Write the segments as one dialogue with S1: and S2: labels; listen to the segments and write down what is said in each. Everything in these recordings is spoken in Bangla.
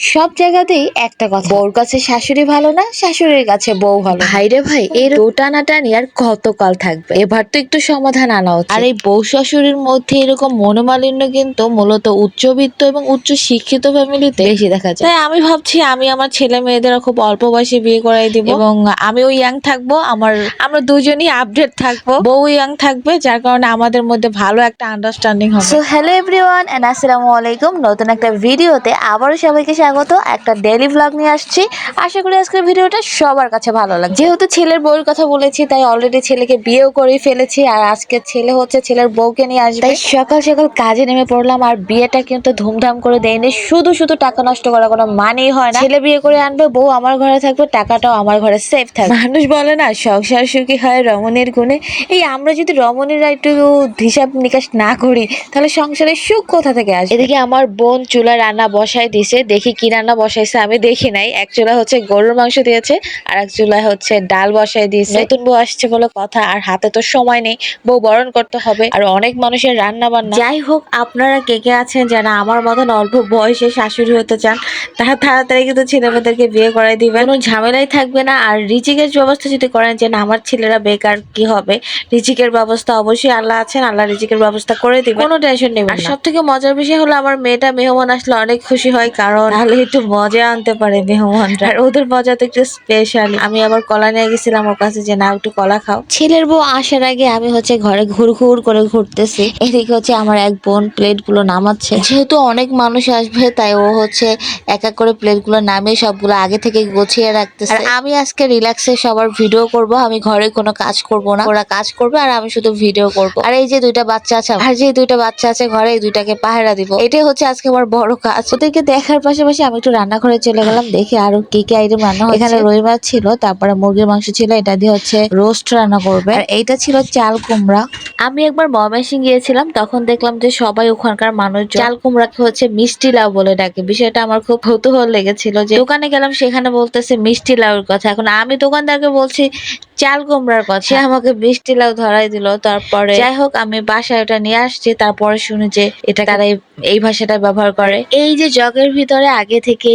S1: সব জায়গাতেই একটা কথা। বউর কাছে শাশুড়ি ভালো না শাশুড়ির কাছে বউ ভালো। ভাই রে ভাই এর টানাটানি আর কতকাল থাকবে। এবার তো একটু সমাধান আনা উচিত। আর এই বউ শাশুড়ির মধ্যে এরকম মনোমালিন্য কিন্তু মূলত উচ্চবিত্ত এবং উচ্চ শিক্ষিত ফ্যামিলিতে বেশি দেখা যায়। তাই আমি ভাবছি আমি আমার ছেলে মেয়েদের খুব অল্প বয়সে বিয়ে করাই দিব। এবং আমিও ইয়াং থাকব আমার আমরা দুজনই আপডেট থাকব। বউ ইয়াং থাকবে যার কারণে আমাদের মধ্যে ভালো একটা আন্ডারস্ট্যান্ডিং হবে। সো হ্যালো এভরিওয়ান এন্ড আসসালামু আলাইকুম। নতুন একটা ভিডিওতে আবারও সবাইকে স্বাগত। একটা ডেইলি ভ্লগ নিয়ে আসছি। আশা করি আজকের ভিডিওটা সবার কাছে ভালো লাগবে যেহেতু ছেলের বউয়ের কথা বলেছি, তাই অলরেডি ছেলেকে বিয়েও করে ফেলেছি, আর আজকে ছেলে হচ্ছে ছেলের বউকে নিয়ে আসবে। তাই সকাল সকাল কাজে নেমে পড়লাম, আর বিয়েটা কিন্তু ধুমধাম করে দেয়নি। শুধু শুধু টাকা নষ্ট করা কোনো মানেই হয় না। ছেলে বিয়ে করে আনবে, বউ আমার ঘরে থাকবে, টাকাটাও আমার ঘরে সেফ থাকবে। মানুষ বলে না, সংসার সুখী হয় রমণীর গুণে। এই আমরা যদি রমণীরা একটু হিসাব নিকাশ না করি, তাহলে সংসারের সুখ কোথা থেকে আসবে? এদিকে আমার বোন চুলা রান্না বসায় দিছে, দেখি কি রান্না বসাইছে আমি দেখি নাই। এক চুলা হচ্ছে গরুর মাংস দিয়েছে আর এক চুলায় হচ্ছে ডাল বসাই দিয়েছে। নতুন বউ আসছে বলে কথা আর হাতে তো সময় নেই বউ বরণ করতে হবে। আর অনেক মানুষের রান্না বান্না যাই হোক আপনারা কে কে আছেন যারা আমার মতন অল্প বয়সে শাশুড়ি হতে চান তারা তাড়াতাড়ি কিন্তু ছেলেমেয়েদেরকে বিয়ে করাই দিবেন। কোনো ঝামেলাই থাকবে না আর রিচিকের ব্যবস্থা যদি করেন যে না আমার ছেলেরা বেকার কি হবে? রিচিকের ব্যবস্থা অবশ্যই আল্লাহ আছেন আল্লাহ রিচিকের ব্যবস্থা করে দিবেন। কোনো টেনশন নেই আর সব থেকে মজার বিষয় হলো আমার মেয়েটা মেহমান আসলে অনেক খুশি হয় কারণ তাহলে একটু মজা আনতে পারে মেহমানরা। আর ওদের মজা তো একটু স্পেশাল আমি আবার কলা নিয়ে গেছিলাম ওর কাছে যে, না, একটু কলা খাও। ছেলের বউ আসার আগে আমি হচ্ছে ঘরে ঘুর ঘুর করে ঘুরতেছি। এদিকে হচ্ছে আমার এক বোন প্লেটগুলো নামাচ্ছে। যেহেতু অনেক মানুষ আসবে, তাই ও হচ্ছে এক এক করে প্লেটগুলো নামিয়ে সবগুলো আগে থেকে গুছিয়ে রাখতেছে। আর আমি আজকে রিল্যাক্সে সবার ভিডিও করব। আমি ঘরে কোনো কাজ করব না। ওরা কাজ করবে আর আমি শুধু ভিডিও করব। আর এই যে দুইটা বাচ্চা আছে আর যে দুইটা বাচ্চা আছে ঘরে, এই দুইটাকে পাহারা দিব। এটাই হচ্ছে আজকে আমার বড় কাজ। ওদেরকে দেখার পাশাপাশি আমি একটু রান্নাঘরে চলে গেলাম দেখি আরও কি কি আইটেম রান্না হয় এখানে রুই মাছ ছিল তারপরে মুরগির মাংস ছিল এটা দিয়ে হচ্ছে রোস্ট রান্না করবে। আর এইটা ছিল চাল কুমড়া। আমি একবার ময়মনসিং গিয়েছিলাম তখন দেখলাম যে সবাই ওখানকার মানুষ চাল কুমড়াকে হচ্ছে মিষ্টি লাউ বলে ডাকে। বিষয়টা আমার খুব কৌতূহল লেগেছিল যে দোকানে গেলাম সেখানে বলতেছে মিষ্টি লাউর কথা। এখন আমি দোকানদারকে বলছি চাল কুমড়ার কথা। সে আমাকে বৃষ্টি লাউ ধরাই দিল তারপরে যাই হোক আমি বাসায় ওটা নিয়ে আসছি তারপরে শুনি যে এটা তারা এই- ভাষাটা ব্যবহার করে। এই যে জগের ভিতরে আগে থেকে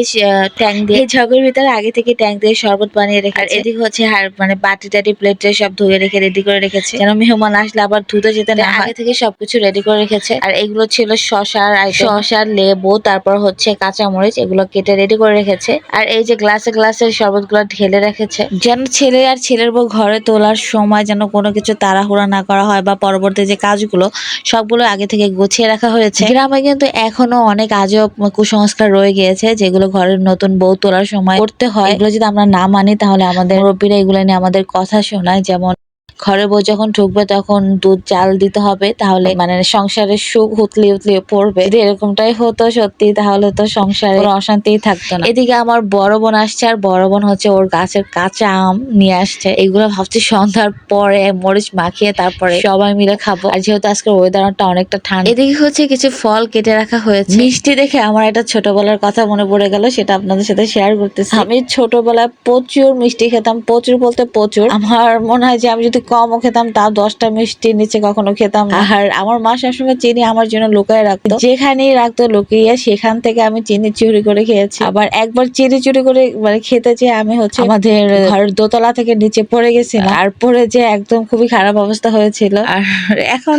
S1: ট্যাং দিয়ে জগের ভিতরে আগে থেকে ট্যাং দিয়ে শরবত বানিয়ে রেখে আর এদিকে হচ্ছে হার মানে বাটি টাটি প্লেট সব ধুয়ে রেখে রেডি করে রেখেছে। যেন মেহমান আসলে আবার ধুতে যেতে না। আগে থেকে সবকিছু রেডি করে রেখেছে। আর এগুলো ছিল শশার শশার লেবু তারপর হচ্ছে কাঁচামরিচ এগুলো কেটে রেডি করে রেখেছে। আর এই যে গ্লাসে গ্লাসে শরবতগুলো ঢেলে রেখেছে। যেন ছেলে আর ছেলের বউ ঘরে তোলার সময় যেন কোনো কিছু তাড়াহুড়া না করা হয় বা পরবর্তী যে কাজগুলো, সবগুলো আগে থেকে গুছিয়ে রাখা হয়েছে। গ্রামে কিন্তু এখনও অনেক আজও কুসংস্কার রয়ে গিয়েছে, যেগুলো ঘরের নতুন বউ তোলার সময় করতে হয়। এগুলো যদি আমরা না মানি, তাহলে আমাদের মুরব্বীরা এগুলো নিয়ে আমাদের কথা শোনায়। যেমন ঘরে বউ যখন ঢুকবে তখন দুধ চাল দিতে হবে, তাহলে মানে সংসারের সুখ উতলি উতলি পড়বে। যদি এরকমটাই হতো সত্যি, তাহলে তো সংসারে কোনো অশান্তিই থাকতো না। এদিকে আমার বড় বোন আসছে, আর বড় বোন হচ্ছে ওর গাছের কাঁচা আম নিয়ে আসছে। এগুলো ভাবছি সন্ধ্যার পরে মরিচ মাখিয়ে তারপরে সবাই মিলে খাব। আর যেহেতু আজকে ওয়েদারটা অনেকটা ঠান্ডা। এদিকে হচ্ছে কিছু ফল কেটে রাখা হয়েছে। মিষ্টি দেখে আমার একটা ছোটবেলার কথা মনে পড়ে গেল, সেটা আপনাদের সাথে শেয়ার করতেছি। আমি ছোটবেলায় প্রচুর মিষ্টি খেতাম, প্রচুর বলতে প্রচুর। আমার মনে হয় যে আমি যদি কমও খেতাম তাও দশটা মিষ্টি নিচে কখনো খেতাম না। আর আমার মা সবসময় চিনি আমার জন্য লুকায় রাখতো। যেখানেই রাখতো লুকিয়ে সেখান থেকে আমি চিনি চুরি করে খেয়েছি। আবার একবার চিনি চুরি করে মানে খেতে চেয়ে আমি হচ্ছে আমাদের ঘরের দোতলা থেকে নিচে পড়ে গেছিলাম। আর পড়ে যে একদম খুবই খারাপ অবস্থা হয়েছিল। আর এখন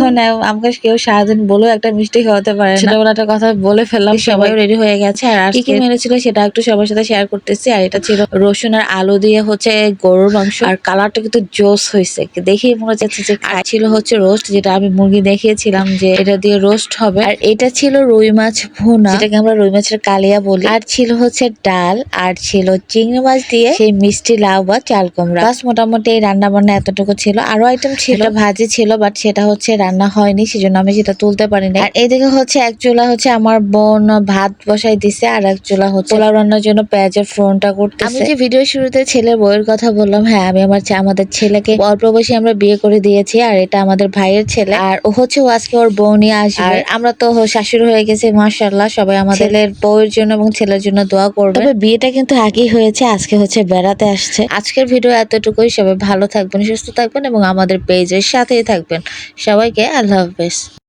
S1: আমাকে কেউ সারাদিন বলেও একটা মিষ্টি খাওয়াতে পারে। ছোটবেলাটার কথা বলে ফেললাম সবাই রেডি হয়ে গেছে। আর কি কি মেনু ছিল সেটা একটু সবার সাথে শেয়ার করতেছি। আর এটা ছিল রসুন আর আলু দিয়ে হচ্ছে গরুর মাংস। আর কালারটা কিন্তু জোস হয়েছে। দেখেই মনে হচ্ছে যে আর ছিল হচ্ছে রোস্ট যেটা আমি মুরগি দেখিয়েছিলাম যে এটা দিয়ে রোস্ট হবে। আর এটা ছিল রুই মাছ ভুনা। যেটাকে আমরা রুই মাছের কালিয়া বলি। আর ছিল হচ্ছে ডাল আর ছিল চিংড়ি মাছ দিয়ে সেই মিষ্টি লাউ বা চাল কুমড়া। বাস মোটামুটি এই রান্না বান্না এতটুকু ছিল। আরও আইটেম ছিল। ভাজি ছিল বাট সেটা হচ্ছে রান্না হয়নি সেজন্য আমি সেটা তুলতে পারিনি। আর এইদিকে হচ্ছে এক চুলা হচ্ছে আমার বোন ভাত বসাই দিছে আর এক চুলা হচ্ছে পোলাও রান্নার জন্য পেঁয়াজের ফোড়নটা করতে আমি যে ভিডিও শুরুতে ছেলের বউয়ের কথা বললাম হ্যাঁ আমি আমার আমাদের ছেলেকে অল্প বয়সে আমরা বিয়ে করে দিয়েছি আর এটা আমাদের ভাইয়ের ছেলে। আর ও হচ্ছে ও আজকে ওর বউ নিয়ে আসবে। আর আমরা তো শাশুড়ি হয়ে গেছি মার্শাল্লাহ সবাই আমাদের ছেলের বউয়ের জন্য এবং ছেলের জন্য দোয়া করবে। তবে বিয়েটা কিন্তু আগেই হয়েছে আজকে হচ্ছে বেড়াতে আসছে। আজকের ভিডিও এতটুকুই সবাই ভালো থাকবেন সুস্থ থাকবেন এবং আমাদের পেজের সাথেই থাকবেন। সবাইকে আল্লাহ হাফেজ।